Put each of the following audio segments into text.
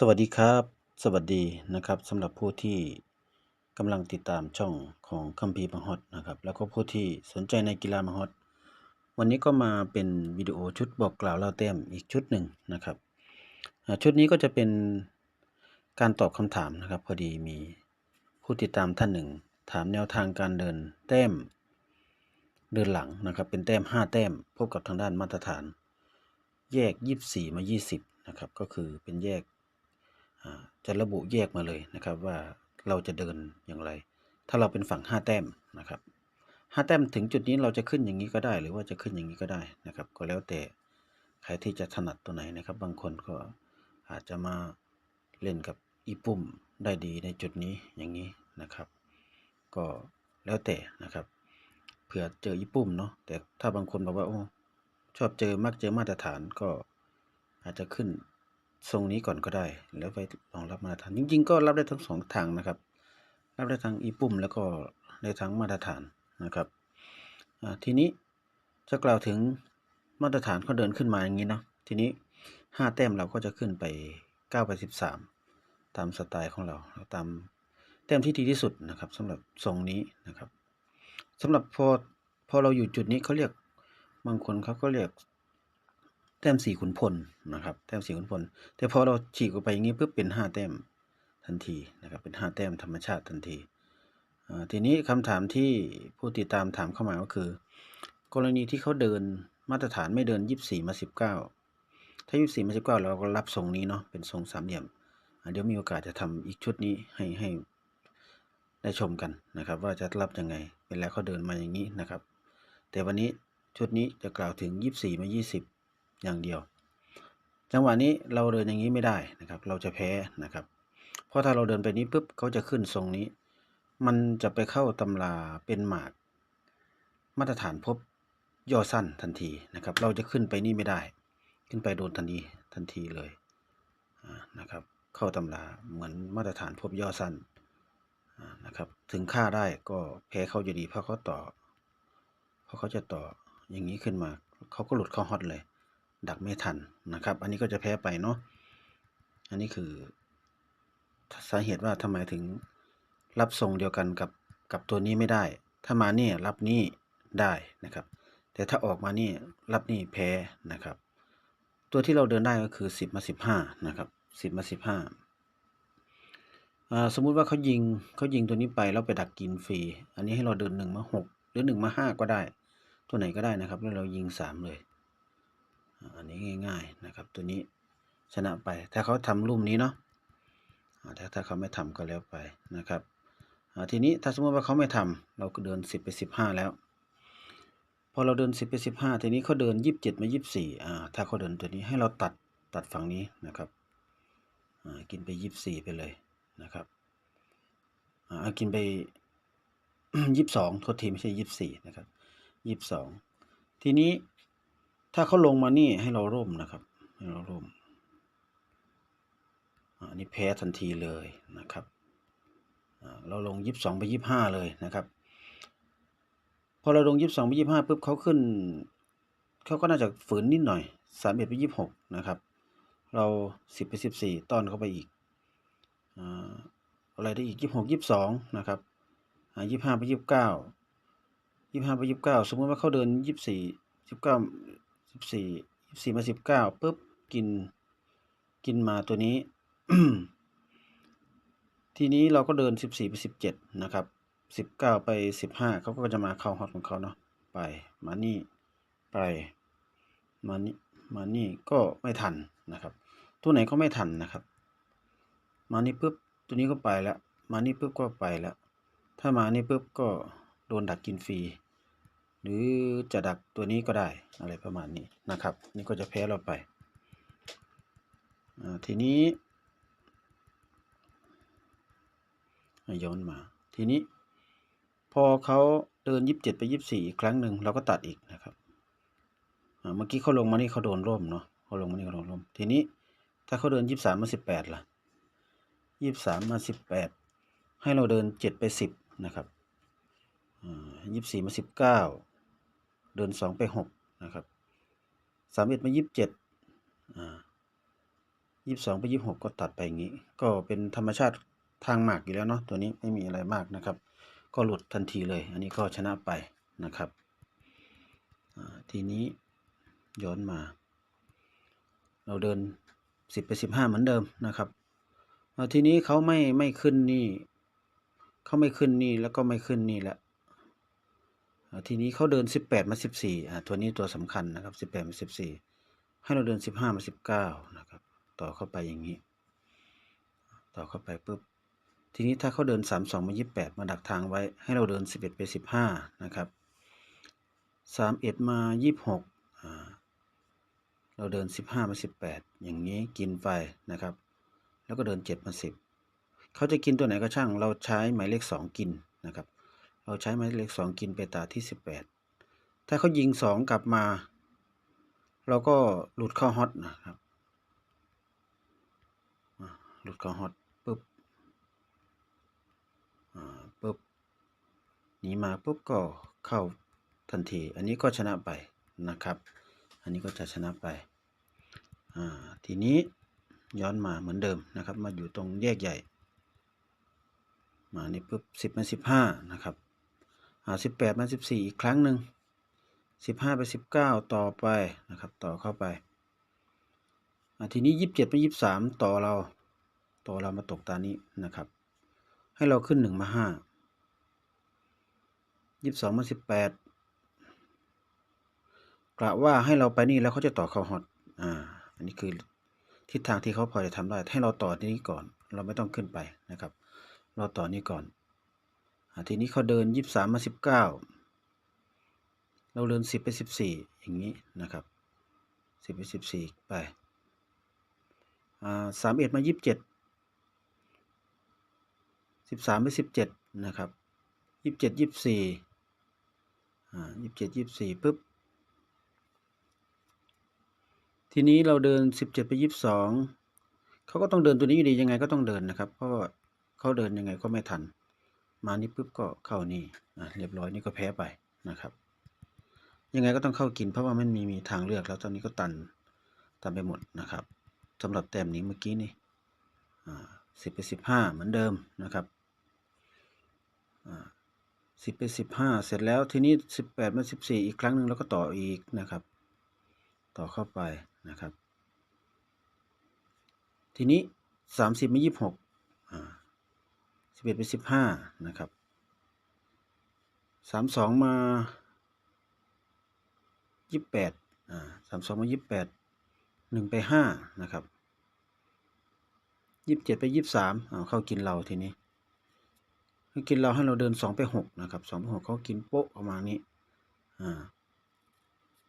สวัสดีครับ สวัสดีนะครับสำหรับผู้ที่กำลังติดตามช่องของคัมภีร์มังฮอดนะครับ แล้วก็ผู้ที่สนใจในกีฬามังฮอดวันนี้ก็มาเป็นวิดีโอชุดบอกกล่าวเล่าแต้มอีกชุดหนึ่งนะครับ ชุดนี้ก็จะเป็นการตอบคำถามนะครับ พอดีมีผู้ติดตามท่านหนึ่ง ถามแนวทางการเดินแต้ม เดินหลังนะครับ เป็นแต้ม 5 แต้มพบกับทางด้านมาตรฐาน แยก 24 มา 20นะครับก็คือเป็นแยก จะระบุแยกมาเลยนะครับว่าเราจะเดินอย่างไร ถ้าเราเป็นฝั่ง 5 แต้มนะครับ5แต้มถึงจุดนี้เราจะขึ้นอย่างนี้ก็ได้ หรือว่าจะขึ้นอย่างนี้ก็ได้นะครับ ก็แล้วแต่ใครที่จะถนัดตัวไหนนะครับ บางคนก็อาจจะมาเล่นกับอีปุ่มได้ดีในจุดนี้อย่างนี้นะครับ ก็แล้วแต่นะครับเผื่อเจออีปุ่มเนาะแต่ถ้าบางคนบอกว่าโอ้ชอบเจอมักเจอมาตรฐานก็อาจจะขึ้น ทรงนี้ก่อนก็ได้ แล้วไปรองรับมาตรฐาน จริง ๆ ก็รับได้ทั้งสองทางนะครับ รับได้ทั้งอีปุ่ม แล้วก็ได้ทั้งมาตรฐานนะครับทีนี้จะกล่าวถึงมาตรฐานเขาเดินขึ้นมาอย่างนี้เนาะทีนี้ห้าแต้มเราก็จะขึ้นไปเก้าไปสิบสามตามสไตล์ของเรา ตามแต้มที่ดีที่สุดนะครับสำหรับทรงนี้นะครับสำหรับพอพอเราอยู่จุดนี้เขาเรียกบางคนเขาก็เรียก แต้มสี่ขุนพลนะครับ แต้มสี่ขุนพล แต่พอเราฉีกออกไปอย่างนี้ปุ๊บเป็นห้าแต้มทันทีนะครับ เป็นห้าแต้มธรรมชาติทันทีทีนี้คำถามที่ผู้ติดตามถามเข้ามาก็คือ กรณีที่เขาเดินมาตรฐานไม่เดินยี่สี่มาสิบเก้าถ้ายี่สี่มาสิบเก้าเราก็รับทรงนี้เนาะเป็นทรงสามเหลี่ยม เดี๋ยวมีโอกาสจะทำอีกชุดนี้ให้ให้ได้ชมกันนะครับ ว่าจะรับยังไงเวลาเขาเดินมาอย่างนี้นะครับ แต่วันนี้ชุดนี้จะกล่าวถึงยี่สี่มายี่สิบ อย่างเดียว จังหวะนี้เราเดินอย่างนี้ไม่ได้นะครับ เราจะแพ้นะครับ เพราะถ้าเราเดินไปนี้ปุ๊บเขาจะขึ้นทรงนี้ มันจะไปเข้าตำราเป็นหมาก มาตรฐานพบย่อสั้นทันทีนะครับ เราจะขึ้นไปนี่ไม่ได้ ขึ้นไปโดนทันทีทันทีเลยนะครับ เข้าตำราเหมือนมาตรฐานพบย่อสั้นนะครับ ถึงค่าได้ก็แพ้เขาอยู่ดีเพราะเขาต่อ เพราะเขาจะต่ออย่างนี้ขึ้นมา เขาก็หลุดเข้าฮอตเลย ดักไม่ทันนะครับ อันนี้ก็จะแพ้ไปเนาะอันนี้คือ สาเหตุว่าทำไมถึงรับทรงเดียวกันกับกับตัวนี้ไม่ได้ ถ้ามาเนี่ยรับนี่ได้นะครับ แต่ถ้าออกมานี่รับนี่แพ้นะครับ ตัวที่เราเดินได้ก็คือสิบมาสิบห้านะครับสิบมาสิบห้าสมมุติว่าเขายิงเขายิงตัวนี้ไปแล้วไปดักกินฟรี อันนี้ให้เราเดินหนึ่งมาหกหรือหนึ่งมาห้าก็ได้ ตัวไหนก็ได้นะครับ แล้วเรายิงสามเลย อันนี้ง่าย ๆนะครับ ตัวนี้ชนะไป ถ้าเขาทำรุ่มนี้เนาะถ้าถ้าเขาไม่ทำก็แล้วไปนะครับทีนี้ถ้าสมมติว่าเขาไม่ทำเราก็เดินสิบไปสิบห้าแล้ว พอเราเดินสิบไปสิบห้าทีนี้เขาเดินยี่สิบเจ็ดมายี่สิบสี่อ่าถ้าเขาเดินตัวนี้ให้เราตัดตัดฝั่งนี้นะครับอ่ากินไปยี่สิบสี่ไปเลยนะครับอ่ากินไปยี่สิบสองโทษทีไม่ใช่ยี่สิบสี่นะครับยี่สิบสองทีนี้ ถ้าเขาลงมานี่ให้เราร่มนะครับ ให้เราร่มอ่าอันนี้แพ้ทันทีเลยนะครับ เราลงยี่สิบสองไปยี่ห้าเลยนะครับ พอเราลงยี่สิบสองไปยี่ห้าปุ๊บเขาขึ้น เขาก็น่าจะฝืนนิดหน่อยสามเอ็ดไปยี่หกนะครับ เราสิบไปสิบสี่ต้อนเข้าไปอีกอ่าอะไรได้อีกยี่หกยี่สองนะครับอ่ายี่ห้าไปยี่เก้ายี่ห้าไปยี่เก้าสมมติว่าเขาเดินยี่สี่สิบเก้า สิบสี่สี่มาสิบเก้าปุ๊บกิน กินมาตัวนี้ ทีนี้เราก็เดินสิบสี่ไปสิบเจ็ดนะครับสิบเก้าไปสิบห้าเขาก็จะมาเข้าฮอตของเขาเนาะไปมานี่ไปมานี่มานี่ก็ไม่ทันนะครับ ตัวไหนก็ไม่ทันนะครับ มานี่ปุ๊บตัวนี้ก็ไปแล้ว มานี่ปุ๊บก็ไปแล้ว ถ้ามานี่ปุ๊บก็โดนดักกินฟรี หรือจะดักตัวนี้ก็ได้อะไรประมาณนี้นะครับ นี่ก็จะแพ้เราไปอ่าทีนี้ย้อนมา ทีนี้ พอเขาเดินยี่สิบเจ็ดไปยี่สิบสี่อีกครั้งหนึ่งเราก็ตัดอีกนะครับอ่าเมื่อกี้เขาลงมานี่เขาโดนร่มเนาะเขาลงมานี่เขาโดนร่ม ทีนี้ถ้าเขาเดินยี่สิบสามมาสิบแปดล่ะยี่สิบสามมาสิบแปดให้เราเดินเจ็ดไปสิบนะครับยี่สิบสี่มาสิบเก้า เดินสองไปหกนะครับสามเอ็ดมายี่สิบเจ็ดอ่ายี่สิบสองไปยี่สิบหกก็ตัดไปอย่างนี้ ก็เป็นธรรมชาติทางหมากอยู่แล้วเนาะตัวนี้ไม่มีอะไรมากนะครับ ก็หลุดทันทีเลย อันนี้ก็ชนะไปนะครับอ่าทีนี้ย้อนมา เราเดินสิบไปสิบห้าเหมือนเดิมนะครับทีนี้เขาไม่ไม่ขึ้นนี่เขาไม่ขึ้นนี่แล้วก็ไม่ขึ้นนี่และอ่า ทีนี้เขาเดินสิบแปดมาสิบสี่อ่าตัวนี้ตัวสำคัญนะครับสิบแปดมาสิบสี่ให้เราเดินสิบห้ามาสิบเก้านะครับ ต่อเข้าไปอย่างนี้ ต่อเข้าไปปุ๊บ ทีนี้ถ้าเขาเดินสามสองมายี่แปดมาดักทางไว้ ให้เราเดินสิบเอ็ดไปสิบห้านะครับสามเอ็ดมายี่หกอ่าเราเดินสิบห้ามาสิบแปดอย่างนี้กินไปนะครับ แล้วก็เดินเจ็ดมาสิบเขาจะกินตัวไหนก็ช่าง เราใช้หมายเลขสองกินนะครับ เราใช้หมายเลขสองกินไปตาที่สิบแปดถ้าเขายิงสองกลับมา เราก็หลุดเข้าฮอตนะครับหลุดเข้าฮอตปุ๊บปุ๊บหนีมาปุ๊บก็เข้าทันที อันนี้ก็ชนะไปนะครับ อันนี้ก็จะชนะไปอ่าทีนี้ย้อนมาเหมือนเดิมนะครับ มาอยู่ตรงแยกใหญ่ มานี่ปุ๊บสิบมาสิบห้านะครับ อ่าสิบแปดมาสิบสี่อีกครั้งหนึ่งสิบห้าไปสิบเก้าต่อไปนะครับ ต่อเข้าไปทีนี้ยี่สิบเจ็ดไปยี่สิบสามต่อเรา ต่อเรามาตกตานี้นะครับ ให้เราขึ้นหนึ่งมาห้ายี่สิบสองมาสิบแปดกะว่าให้เราไปนี่แล้วเขาจะต่อเข้าฮอตอ่า อันนี้คือทิศทางที่เขาพอจะทำได้ ให้เราต่อนี้ก่อน เราไม่ต้องขึ้นไปนะครับ เราต่อนี้ก่อน ทีนี้เขาเดินยี่สามมาสิบเก้าเราเดินสิบไปสิบสี่อย่างนี้นะครับสิบไปสิบสี่ไปสามเอ็ดมายี่สิบเจ็ดสิบสามไปสิบเจ็ดนะครับยี่สิบเจ็ดยี่สิบสี่ยี่สิบเจ็ดยี่สิบสี่ปุ๊บ ทีนี้เราเดินสิบเจ็ดไปยี่สิบสองเขาก็ต้องเดินตัวนี้อยู่ดียังไงก็ต้องเดินนะครับ เพราะว่าเขาเดินยังไงก็ไม่ทัน มานี่ปุ๊บก็เข้านี่อะเรียบร้อยนี่ก็แพ้ไปนะครับ ยังไงก็ต้องเข้ากินเพราะว่ามันมีมีทางเลือกแล้วตอนนี้ก็ตันตันไปหมดนะครับสำหรับแต้มนี้เมื่อกี้นี่สิบไปสิบห้าเหมือนเดิมนะครับสิบไปสิบห้าเสร็จแล้วทีนี้สิบแปดมาสิบสี่อีกครั้งหนึ่งแล้วก็ต่ออีกนะครับ ต่อเข้าไปนะครับ ทีนี้สามสิบมายี่สิบหก เอ็ดไปสิบห้านะครับสามสองมายี่สิบแปดอ่าสามสองมายี่สิบแปดหนึ่งไปห้านะครับยี่สิบเจ็ดไปยี่สิบสามอ่าเข้ากินเราทีนี้เขากินเราให้เราเดินสองไปหกนะครับสองไปหกเขากินโป๊ะออกมาณนี้อ่า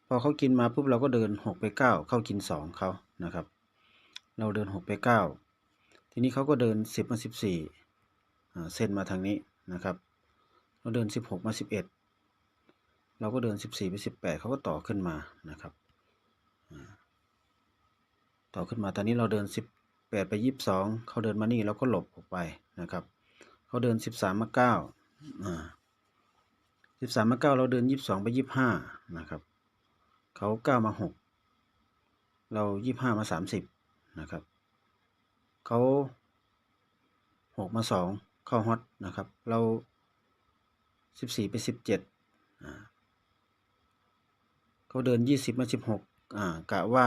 พอเขากินมาปุ๊บเราก็เดินหกไปเก้าเข้ากินสองเขานะครับ เราเดินหกไปเก้าทีนี้เขาก็เดินสิบมาสิบสี่ เส้นมาทางนี้นะครับ เราเดินสิบหกมาสิบเอ็ดเราก็เดินสิบสี่ไปสิบแปดเขาก็ต่อขึ้นมานะครับ ต่อขึ้นมาตอนนี้เราเดินสิบแปดไปยี่สิบสองเขาเดินมานี่เราก็หลบออกไปนะครับ เขาเดินสิบสามมาเก้าอ่าสิบสามมาเก้าเราเดินยี่สิบสองไปยี่สิบห้านะครับ เขาเก้ามาหกเรายี่ห้ามาสามสิบนะครับ เขาหกมาสอง เข้าฮอตนะครับ เราสิบสี่ไปสิบเจ็ดเขาเดินยี่สิบมาสิบหกอ่ากะว่า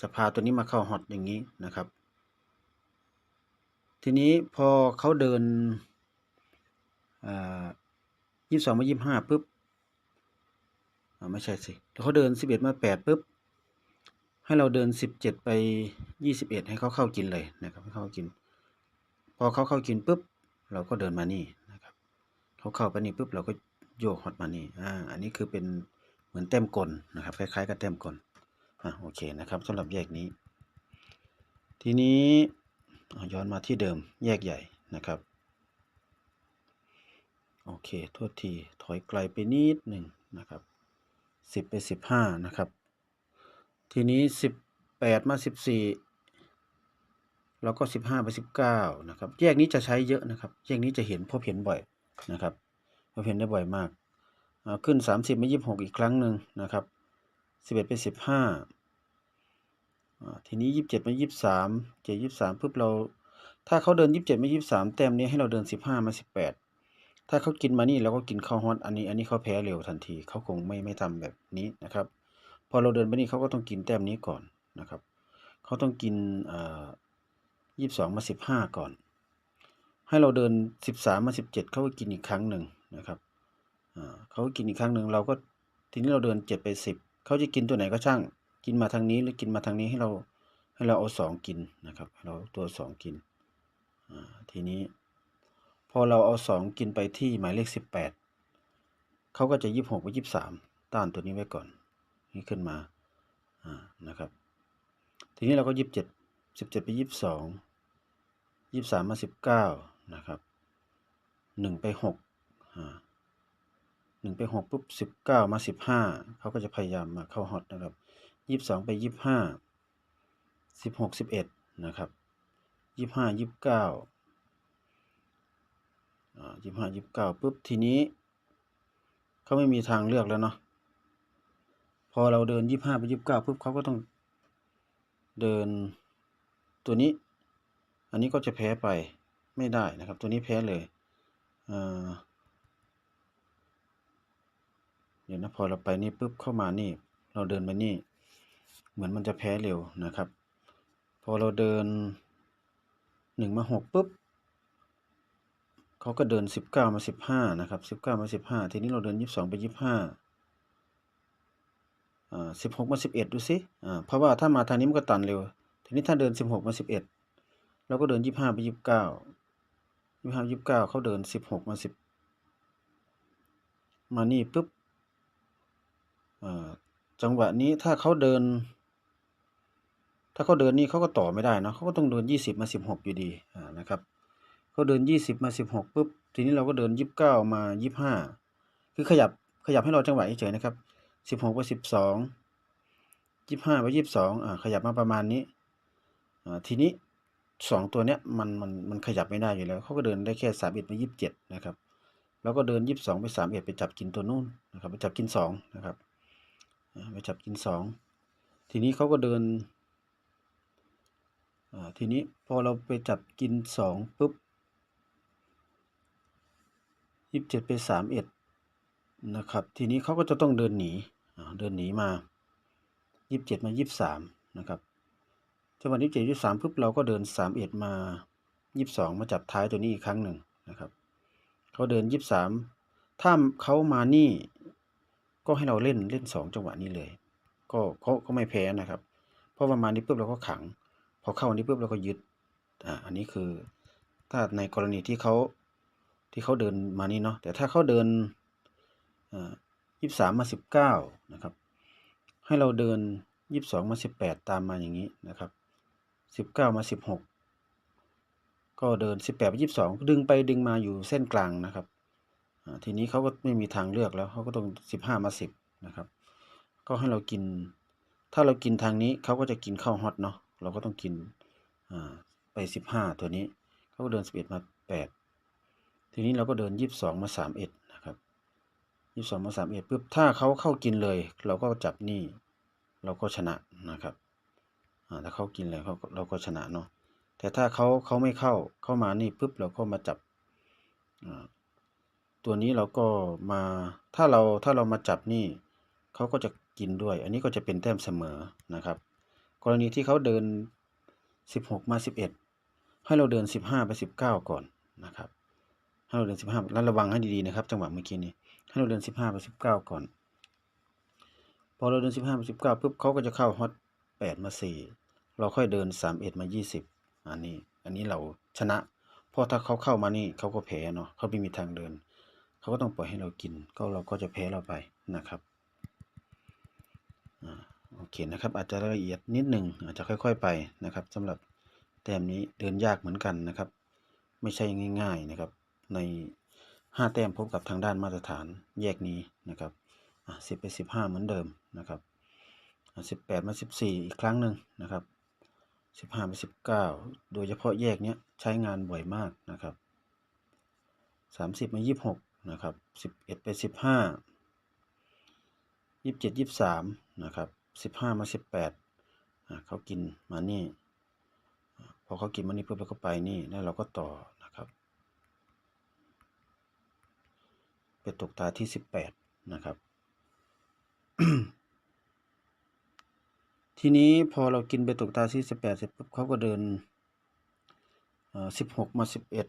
จะพาตัวนี้มาเข้าฮอตอย่างนี้นะครับ ทีนี้พอเขาเดินอ่ายี่สิบสองมายี่ห้าปุ๊บอ่าไม่ใช่สิเขาเดินสิบเอ็ดมาแปดปุ๊บให้เราเดินสิบเจ็ดไปยี่สิบเอ็ดให้เขาเข้ากินเลยนะครับให้เขากิน พอเขาเข้ากินปุ๊บ เราก็เดินมานี่นะครับเขาเข้าไปนี่ปุ๊บเราก็โยกฮอตมานี่อ่าอันนี้คือเป็นเหมือนแต้มกลนะครับคล้ายๆกับแต้มกลอ่าโอเคนะครับสำหรับแยกนี้ ทีนี้ย้อนมาที่เดิมแยกใหญ่นะครับโอเคโทษทีถอยไกลไปนิดหนึ่งนะครับสิบไปสิบห้านะครับ ทีนี้สิบแปดมาสิบสี่ แล้วก็สิบห้าไปสิบเก้านะครับ แยกนี้จะใช้เยอะนะครับ แยกนี้จะเห็นพบเห็นบ่อยนะครับพบเห็นได้บ่อยมากอ่าขึ้นสามสิบมายี่สิบหกอีกครั้งหนึ่งนะครับสิบเอ็ดไปสิบห้าอ่าทีนี้ยี่สิบเจ็ดมายี่สิบสามเจ็ดยี่สิบสามปุ๊บเรา ถ้าเขาเดินยี่สิบเจ็ดมายี่สิบสามแต้มนี้ให้เราเดินสิบห้ามาสิบแปดถ้าเขากินมานี่เราก็กินข้าวฮอตอันนี้ อันนี้เขาแพ้เร็วทันทีเขาคงไม่ไม่ทำแบบนี้นะครับ พอเราเดินไปนี่เขาก็ต้องกินแต้มนี้ก่อนนะครับเขาต้องกินอ่า ยี่สิบสองมาสิบห้าก่อน ให้เราเดินสิบสามมาสิบเจ็ดเขาก็กินอีกครั้งหนึ่งนะครับเขาก็กินอีกครั้งหนึ่งเราก็ทีนี้เราเดินเจ็ดไปสิบเขาจะกินตัวไหนก็ช่าง กินมาทางนี้หรือกินมาทางนี้ให้เราให้เราเอาสองกินนะครับ เราตัวสองกินทีนี้ พอเราเอาสองกินไปที่หมายเลขสิบแปดเขาก็จะยี่สิบหกไปยี่สิบสามต้านตัวนี้ไว้ก่อน นี่ขึ้นมาอ่านะครับ ทีนี้เราก็ยี่สิบเจ็ด สิบเจ็ดไปยี่สิบสองยี่สิบสามมาสิบเก้านะครับหนึ่งไปหกหนึ่งไปหกปุ๊บสิบเก้ามาสิบห้าเขาก็จะพยายามมาเข้าฮอตนะครับยี่สิบสองไปยี่สิบห้าสิบหกสิบเอ็ดนะครับยี่สิบห้ายี่สิบเก้ายี่สิบห้ายี่สิบเก้าปุ๊บทีนี้เขาไม่มีทางเลือกแล้วเนาะพอเราเดินยี่สิบห้าไปยี่สิบเก้าปุ๊บเขาก็ต้องเดิน ตัวนี้ อันนี้ก็จะแพ้ไปไม่ได้นะครับ ตัวนี้แพ้เลยเดี๋ยวนะพอเราไปนี่ปุ๊บเข้ามานี่ เราเดินมานี่ เหมือนมันจะแพ้เร็วนะครับ พอเราเดินหนึ่งมาหกปุ๊บเขาก็เดินสิบเก้ามาสิบห้านะครับสิบเก้ามาสิบห้าทีนี้เราเดินยี่สิบสองไปยี่สิบห้าอ่าสิบหกมาสิบเอ็ดดูสิอ่าเพราะว่าถ้ามาทางนี้มันก็ตันเร็ว นี้ถ้าเดินสิบหกมาสิบเอ็ดเราก็เดินยี่ห้าไปยี่สิบเก้ายี่ห้ายี่สิบเก้าเขาเดินสิบหกมาสิบมานี่ปุ๊บอ่าจังหวะนี้ถ้าเขาเดิน ถ้าเขาเดินนี่เขาก็ต่อไม่ได้นะเขาก็ต้องเดินยี่สิบมาสิบหกอยู่ดีอ่านะครับเขาเดินยี่สิบมาสิบหกปุ๊บทีนี้เราก็เดินยี่สิบเก้ามายี่สิบห้าคือขยับขยับให้เราจังหวะเฉยๆนะครับสิบหกไปสิบสองยี่สิบห้าไปยี่สิบสองอ่าขยับมาประมาณนี้ ทีนี้สองตัวเนี้ยมันมันมันขยับไม่ได้อยู่แล้วเขาก็เดินได้แค่สามเอ็ดไปยี่สิบเจ็ดนะครับ แล้วก็เดินยี่สิบสองไปสามเอ็ดไปจับกินตัวนู้นนะครับไปจับกินสองนะครับไปจับกินสองทีนี้เขาก็เดินทีนี้พอเราไปจับกินสองปุ๊บยี่สิบเจ็ดไปสามเอ็ดนะครับ ทีนี้เขาก็จะต้องเดินหนีเดินหนีมายี่สิบเจ็ดมายี่สิบสามนะครับ จังหวะยี่เจ็ดยี่สิบสามปุ๊บเราก็เดินสามเอ็ดมายี่สิบสองมาจับท้ายตัวนี้อีกครั้งหนึ่งนะครับเขาเดินยี่สิบสามถ้าเขามานี่ก็ให้เราเล่นเล่นสองจังหวะนี้เลย ก็เขาก็ไม่แพ้นะครับ เพราะประมาณนี้ปุ๊บเราก็ขัง พอเข้าอันนี้ปุ๊บเราก็ยึดอ่าอันนี้คือ ถ้าในกรณีที่เขาที่เขาเดินมานี่เนาะแต่ถ้าเขาเดินยี่สิบสามมาสิบเก้านะครับ ให้เราเดินยี่สิบสองมาสิบแปดตามมาอย่างนี้นะครับ สิบเก้ามาสิบหกก็เดินสิบแปดไปยี่สิบสองดึงไปดึงมาอยู่เส้นกลางนะครับทีนี้เขาก็ไม่มีทางเลือกแล้วเขาก็ต้องสิบห้ามาสิบนะครับ ก็ให้เรากิน ถ้าเรากินทางนี้เขาก็จะกินข้าวฮอตเนาะเราก็ต้องกินไปสิบห้าตัวนี้เขาก็เดินสิบเอ็ดมาแปดทีนี้เราก็เดินยี่สิบสองมาสามเอ็ดนะครับยี่สิบสองมาสามเอ็ดปุ๊บถ้าเขาเข้ากินเลย เราก็จับนี่ เราก็ชนะนะครับ ถ้าเขากินเลยเขาเราก็ชนะเนาะแต่ถ้าเขาเขาไม่เข้าเข้ามานี่ปุ๊บเราก็มาจับตัวนี้เราก็มาถ้าเราถ้าเรามาจับนี่เขาก็จะกินด้วย อันนี้ก็จะเป็นแต้มเสมอนะครับ กรณีที่เขาเดินสิบหกมาสิบเอ็ดให้เราเดินสิบห้าไปสิบเก้าก่อนนะครับให้เราเดินสิบห้าแล้วระวังให้ดีๆนะครับ จังหวะเมื่อกี้นี้ให้เราเดินสิบห้าไปสิบเก้าก่อน พอเราเดินสิบห้าไปสิบเก้าปุ๊บเขาก็จะเข้าฮอตแปดมาสี่ เราค่อยเดินสามเอ็ดมายี่สิบอันนี้ อันนี้เราชนะ เพราะถ้าเขาเข้ามานี่เขาก็แพ้เนาะเขาไม่มีทางเดิน เขาก็ต้องปล่อยให้เรากิน ก็เราก็จะแพ้เราไปนะครับอ่าโอเคนะครับ อาจจะละเอียดนิดหนึ่งอาจจะค่อย ๆ ไปนะครับสำหรับแต้มนี้เดินยากเหมือนกันนะครับ ไม่ใช่ง่าย ๆนะครับ ในห้าแต้มพบกับทางด้านมาตรฐานแยกนี้นะครับสิบไปสิบห้าเหมือนเดิมนะครับสิบแปดมาสิบสี่อีกครั้งหนึ่งนะครับ สิบห้าไปสิบเก้าโดยเฉพาะแยกเนี้ยใช้งานบ่อยมากนะครับสามสิบมายี่สิบหกนะครับสิบเอ็ดไปสิบห้ายี่สิบเจ็ดยี่สามนะครับสิบห้ามาสิบแปดอ่าเขากินมานี่พอเขากินมานี่ปุ๊บเราก็ไปนี่แล้วเราก็ต่อนะครับ ไปตกตาที่สิบแปดนะครับ ทีนี้พอเรากินไปตกตาที่สิบแปดเสร็จปุ๊บเขาก็เดินสิบหกมาสิบเอ็ด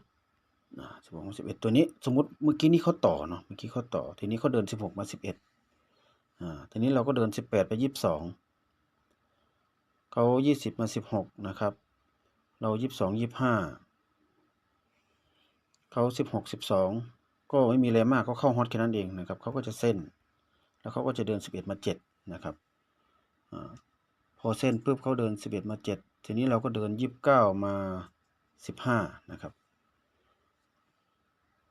สิบหกมาสิบเอ็ดตัวนี้ สมมติเมื่อกี้นี้เขาต่อเนาะเมื่อกี้เขาต่อ ทีนี้เขาเดินสิบหกมาสิบเอ็ดอ่าทีนี้เราก็เดินสิบแปดไปยี่สิบสองเขายี่สิบมาสิบหกนะครับ เรายี่สิบสองยี่สิบห้าเขาสิบหกสิบสองก็ไม่มีอะไรมากก็เข้าฮอตแค่นั้นเองนะครับเขาก็จะเส้น แล้วเขาก็จะเดินสิบเอ็ดมาเจ็ดนะครับ อาพอเส้นปุ๊บเขาเดินสิบเอ็ดมาเจ็ดทีนี้เราก็เดินยี่สิบเก้ามาสิบห้านะครับ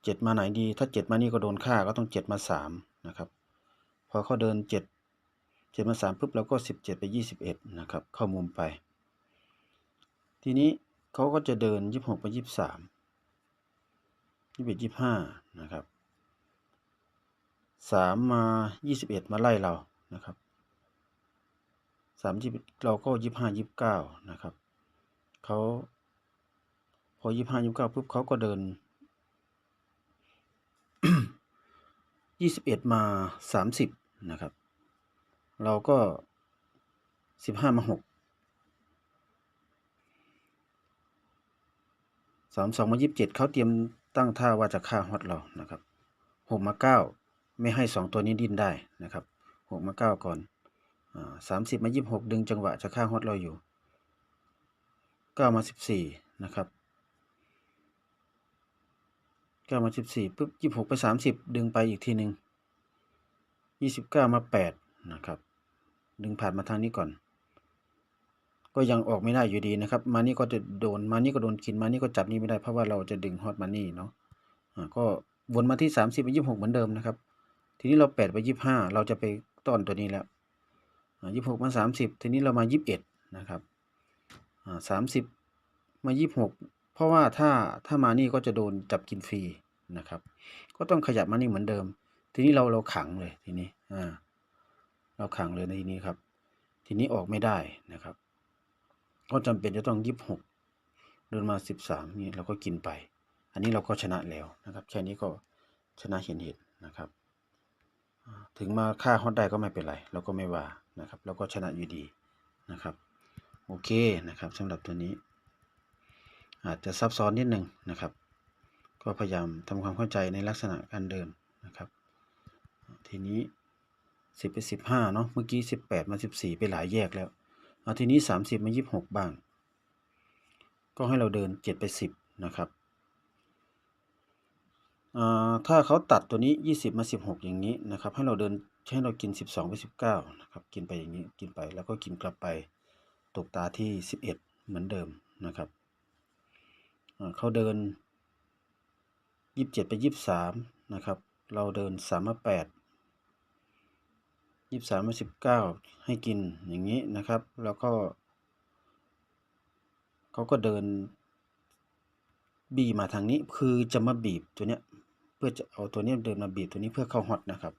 เจ็ดมาไหนดี ถ้าเจ็ดมานี่ก็โดนค่าก็ต้องเจ็ดมาสามนะครับ พอเขาเดินเจ็ดเจ็ดมาสามปุ๊บเราก็สิบเจ็ดไปยี่สิบเอ็ดนะครับ เข้ามุมไป ทีนี้เขาก็จะเดินยี่สิบหกไปยี่สิบสามยี่สิบเอ็ดยี่สิบห้านะครับสามมายี่สิบเอ็ดมาไล่เรา นะครับ สามยี่เราก็ยี่ห้ายี่บเก้านะครับเขาพอยี่ห้ายี่บเก้าปุ๊บเขาก็เดินยี่สิบเอ็ดมาสามสิบนะครับ เราก็สิบห้ามาหกสามสองมายี่สิบเจ็ดเขาเตรียมตั้งท่าว่าจะฆ่าฮอตเรานะครับหกมาเก้าไม่ให้สองตัวนี้ดิ้นได้นะครับหกมาเก้าก่อน สามสิบมายี่บหกดึงจังหวะจะฆ่างฮอตเราอยู่เก้ามาสิบสี่นะครับเก้ามาสิบสี่ปุ๊บยี่บหกไปสามสิบดึงไปอีกทีหนึ่งยี่สิบเก้ามาแปดนะครับ ดึงผ่านมาทางนี้ก่อน ก็ยังออกไม่ได้อยู่ดีนะครับ มานี่ก็จะโดนมานี่ก็โดนกินมานี่ก็จับนี่ไม่ได้เพราะว่าเราจะดึงฮอตมานี่เนาะก็วนมาที่สามสิบไปยี่บหกเหมือนเดิมนะครับ ทีนี้เราแปดไปยี่บห้าเราจะไปต้อนตัวนี้แล้ว ยี่สิบหกมาสามสิบทีนี้เรามายี่สิบเอ็ดนะครับสามสิบมายี่สิบหกเพราะว่าถ้าถ้ามานี่ก็จะโดนจับกินฟรีนะครับ ก็ต้องขยับมานี่เหมือนเดิม ทีนี้เราเราขังเลยทีนี้อ่าเราขังเลยในทีนี้ครับ ทีนี้ออกไม่ได้นะครับ ก็จำเป็นจะต้องยี่สิบหกเดินมาสิบสามนี่เราก็กินไป อันนี้เราก็ชนะแล้วนะครับ แค่นี้ก็ชนะเห็นเห็นนะครับ ถึงมาฆ่าฮอตได้ก็ไม่เป็นไร เราก็ไม่ว่า นะครับเราก็ชนะอยู่ดีนะครับ โอเคนะครับสำหรับตัวนี้ อาจจะซับซ้อนนิดหนึ่งนะครับ ก็พยายามทำความเข้าใจในลักษณะการเดินนะครับ ทีนี้สิบไปสิบห้าเนาะเมื่อกี้สิบแปดมาสิบสี่ไปหลายแยกแล้วเอาทีนี้สามสิบมายี่สิบหกบ้าง ก็ให้เราเดินเจ็ดไปสิบนะครับถ้าเขาตัดตัวนี้ 20 มา 16 อย่างนี้นะครับ ให้เราเดิน ให้เรากิน 12 ไป 19 นะครับ กินไปอย่างนี้กินไปแล้วก็กินกลับไปตกตาที่ 11 เหมือนเดิมนะครับเขาเดิน 27 ไป 23 นะครับ เราเดิน3มา8 23มา19 ให้กินอย่างนี้นะครับ แล้วก็เขาก็เดินบีมาทางนี้คือจะมาบีบตัวเนี้ยเพื่อจะเอาตัวนี้เดินมาบีบตัวนี้เพื่อเข้าฮอตนะครับ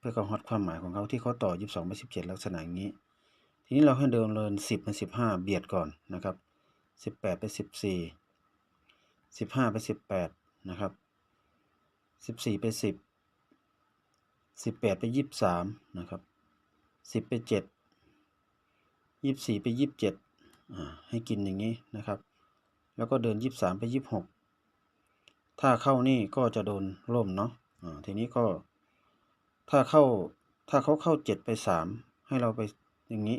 เพื่อเข้าฮอตความหมายของเขาที่เขาต่อ 22ไป17 ลักษณะอย่างนี้ ทีนี้เราให้เดินเดิน10มา15 เบียดก่อนนะครับ 18ไป14 15ไป18 นะครับ 14ไป10 18ไป23 นะครับ 10ไป7 24ไป27อ่าให้กินอย่างนี้นะครับ แล้วก็เดิน 23ไป26 ถ้าเข้านี่ก็จะโดนล่มเนาะอ่าทีนี้ก็ ถ้าเข้าถ้าเขาเข้า7ไป3ให้เราไปอย่างนี้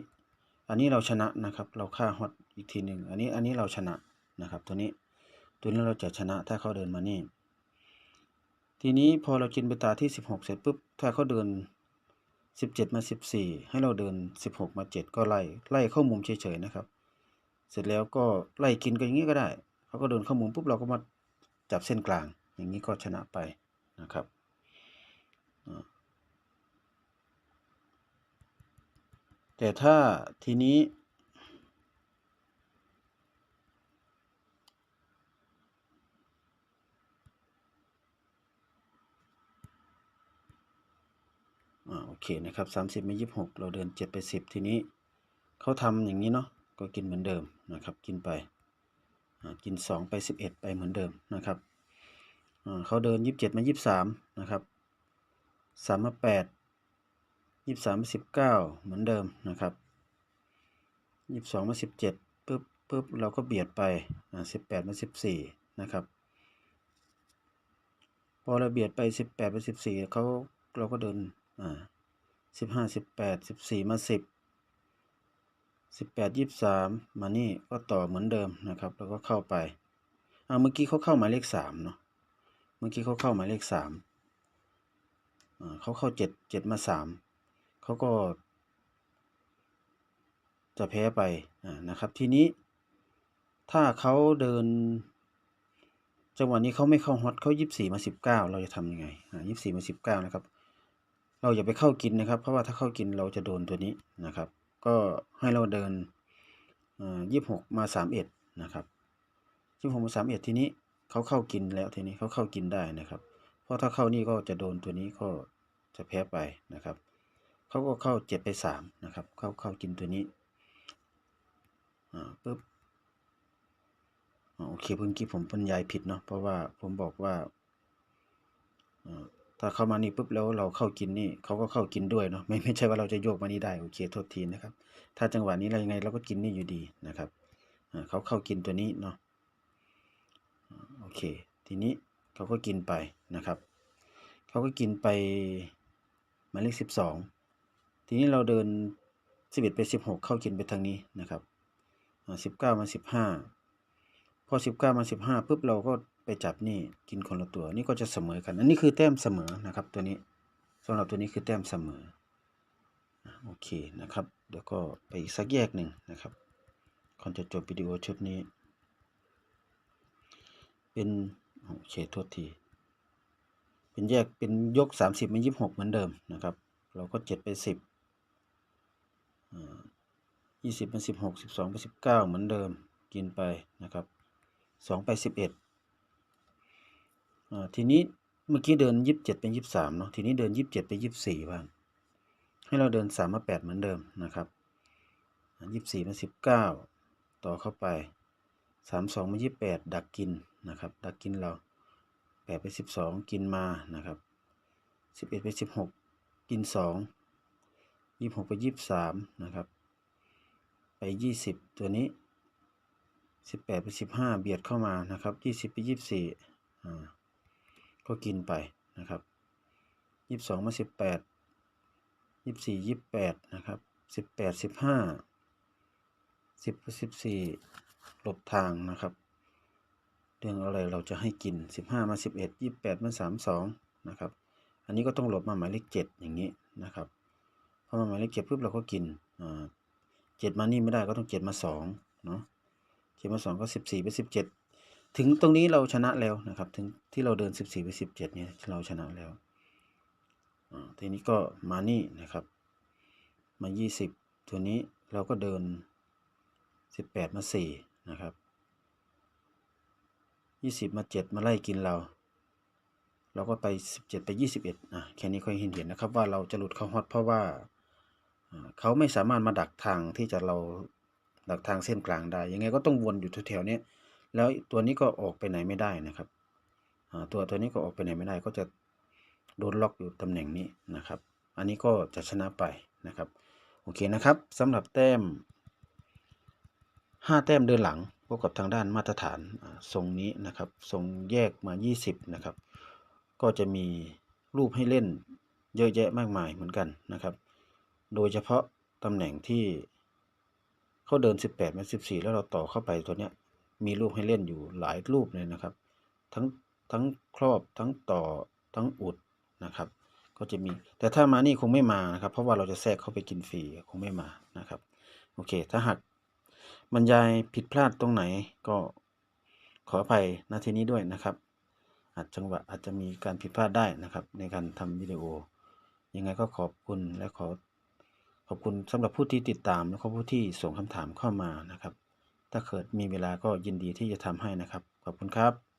อันนี้เราชนะนะครับ เราฆ่าฮอตอีกทีหนึ่งอันนี้อันนี้เราชนะนะครับ ตัวนี้ตัวนี้เราจะชนะถ้าเขาเดินมานี่ ทีนี้พอเรากินไปตาที่16เสร็จปุ๊บถ้าเขาเดิน17มา14ให้เราเดิน16มา7ก็ไล่ไล่เข้ามุมเฉยๆนะครับ เสร็จแล้วก็ไล่กินก็อย่างนี้ก็ได้เขาก็เดินเข้ามุมปุ๊บเราก็มาจับเส้นกลาง อย่างนี้ก็ชนะไปนะครับ แต่ถ้าทีนี้อ่าโอเคนะครับ30ไม่26เราเดิน7ไป10ทีนี้เขาทำอย่างนี้เนาะก็กินเหมือนเดิมนะครับ กินไปอ่ากินสองไปสิบเอ็ดไปเหมือนเดิมนะครับอ่าเขาเดินยี่สิบเจ็ดมายี่สิบสามนะครับสามมาแปด ยี่สิบสามสิบเก้าเหมือนเดิมนะครับยี่สิบสองมาสิบเจ็ดปุ๊บปุ๊บเราก็เบียดไปอ่าสิบแปดมาสิบสี่นะครับ พอเราเบียดไปสิบแปดไปสิบสี่เขาเราก็เดินอ่าสิบห้าสิบแปดสิบสี่มาสิบสิบแปดยี่สิบสามมานี่ก็ต่อเหมือนเดิมนะครับแล้วก็เข้าไปอ่าเมื่อกี้เขาเข้าหมายเลขสามเนาะเมื่อกี้เขาเข้าหมายเลขสามอ่าเขาเข้าเจ็ดเจ็ดมาสาม เขาก็ จะแพ้ไปนะครับ ทีนี้ ถ้าเขาเดิน จังหวะนี้เขาไม่เข้าฮอตเขายี่สิบสี่มาสิบเก้าเราจะทำยังไงยี่สิบสี่มาสิบเก้านะครับ เราอย่าไปเข้ากินนะครับ เพราะว่าถ้าเข้ากินเราจะโดนตัวนี้นะครับ ก็ให้เราเดินยี่สิบหกมาสามเอ็ดนะครับยี่สิบหกมาสามเอ็ดทีนี้เขาเข้ากินแล้วทีนี้เขาเข้ากินได้นะครับ เพราะถ้าเข้านี่ก็จะโดนตัวนี้ก็จะแพ้ไปนะครับ เขาก็เข้าเจ็ดไปสามนะครับ เข้าเข้ากินตัวนี้อ่าปึ๊บอ๋อโอเคเมื่อกี้ผมบรรยายผิดเนาะเพราะว่าผมบอกว่าอ่อถ้าเข้ามานี่ปุ๊บแล้วเราเข้ากินนี่เขาก็เข้ากินด้วยเนาะไม่ไม่ใช่ว่าเราจะโยกมานี่ได้โอเคโทษทีนะครับ ถ้าจังหวะนี้เรายังไงเราก็กินนี่อยู่ดีนะครับอ่าเขาเข้ากินตัวนี้เนาะโอเค ทีนี้เขาก็กินไปนะครับเขาก็กินไปหมายเลขสิบสอง ทีนี้เราเดินสิบเอ็ดไปสิบหกเข้ากินไปทางนี้นะครับสิบเก้ามาสิบห้าพอสิบเก้ามาสิบห้าปุ๊บเราก็ไปจับนี่กินคนละตัวนี่ก็จะเสมอกัน อันนี้คือแต้มเสมอนะครับ ตัวนี้สำหรับตัวนี้คือแต้มเสมอโอเคนะครับเดี๋ยวก็ไปอีกสักแยกหนึ่งนะครับก่อนจะจบวิดีโอชุดนี้ เป็นโอเคโทษที เป็นแยกเป็นยกสามสิบมายี่สิบหกเหมือนเดิมนะครับ เราก็เจ็ดไปสิบ ยี่สิบเป็นสิบหกสิบสองเป็นสิบเก้าเหมือนเดิมกินไปนะครับสองไปสิบเอ็ดทีนี้เมื่อกี้เดินยี่สิบเจ็ดเป็นยี่สิบสามเนาะทีนี้เดินยี่สิบเจ็ดไปยี่สิบสี่บ้างให้เราเดินสามมาแปดเหมือนเดิมนะครับยี่สิบสี่มาสิบเก้าต่อเข้าไปสามสองมายี่สิบแปดดักกินนะครับดักกินเราแปดไปสิบสองกินมานะครับสิบเอ็ดไปสิบหกกินสอง ยี่สิบหกไปยี่สิบสามนะครับ ไปยี่สิบตัวนี้สิบแปดไปสิบห้าเบียดเข้ามานะครับยี่สิบไปยี่สิบสี่อ่าก็กินไปนะครับยี่สิบสองมาสิบแปดยี่สิบสี่ยี่สิบแปดนะครับสิบแปดสิบห้าสิบสิบสี่หลบทางนะครับ เรื่องอะไรเราจะให้กินสิบห้ามาสิบเอ็ดยี่สิบแปดมาสามสองนะครับ อันนี้ก็ต้องหลบมาหมายเลขเจ็ดอย่างนี้นะครับ พอมาหมายเลขเจ็ดปุ๊บเราก็กินเจ็ดมานี่ไม่ได้ก็ต้องเจ็ดมาสองเนาะเจ็ดมาสองก็สิบสี่ไปสิบเจ็ดถึงตรงนี้เราชนะแล้วนะครับ ถึงที่เราเดินสิบสี่ไปสิบเจ็ดเนี่ยเราชนะแล้วทีนี้ก็มานี่นะครับ มายี่สิบตัวนี้เราก็เดินสิบแปดมาสี่นะครับยี่สิบมาเจ็ดมาไล่กินเรา เราก็ไปสิบเจ็ดไปยี่สิบเอ็ดอะแค่นี้ค่อยเห็นเห็นนะครับว่าเราจะหลุดเข้าฮอตเพราะว่า เขาไม่สามารถมาดักทางที่จะเราดักทางเส้นกลางได้ ยังไงก็ต้องวนอยู่แถวๆนี้แล้วตัวนี้ก็ออกไปไหนไม่ได้นะครับตัวตัวนี้ก็ออกไปไหนไม่ได้ ก็จะโดนล็อกอยู่ตำแหน่งนี้นะครับ อันนี้ก็จะชนะไปนะครับ โอเคนะครับสำหรับแต้ม 5 แต้มเดินหลังพวกกับทางด้านมาตรฐานทรงนี้นะครับ ทรงแยกมา 20 นะครับ ก็จะมีรูปให้เล่นเยอะแยะมากมายเหมือนกันนะครับ โดยเฉพาะตำแหน่งที่เขาเดิน 18มา14 แล้วเราต่อเข้าไปตัวเนี้ยมีรูปให้เล่นอยู่หลายรูปเลยนะครับ ทั้งทั้งครอบทั้งต่อทั้งอุดนะครับ ก็จะมี แต่ถ้ามานี่คงไม่มานะครับ เพราะว่าเราจะแทรกเข้าไปกินฟรีคงไม่มานะครับ โอเค ถ้าหากบรรยายผิดพลาดตรงไหนก็ขออภัยณทีนี้ด้วยนะครับ อาจจังหวะอาจจะมีการผิดพลาดได้นะครับ ในการทำวิดีโอยังไงก็ขอบคุณและขอ ขอบคุณสำหรับผู้ที่ติดตามและผู้ที่ส่งคำถามเข้ามานะครับ ถ้าเกิดมีเวลาก็ยินดีที่จะทำให้นะครับ ขอบคุณครับ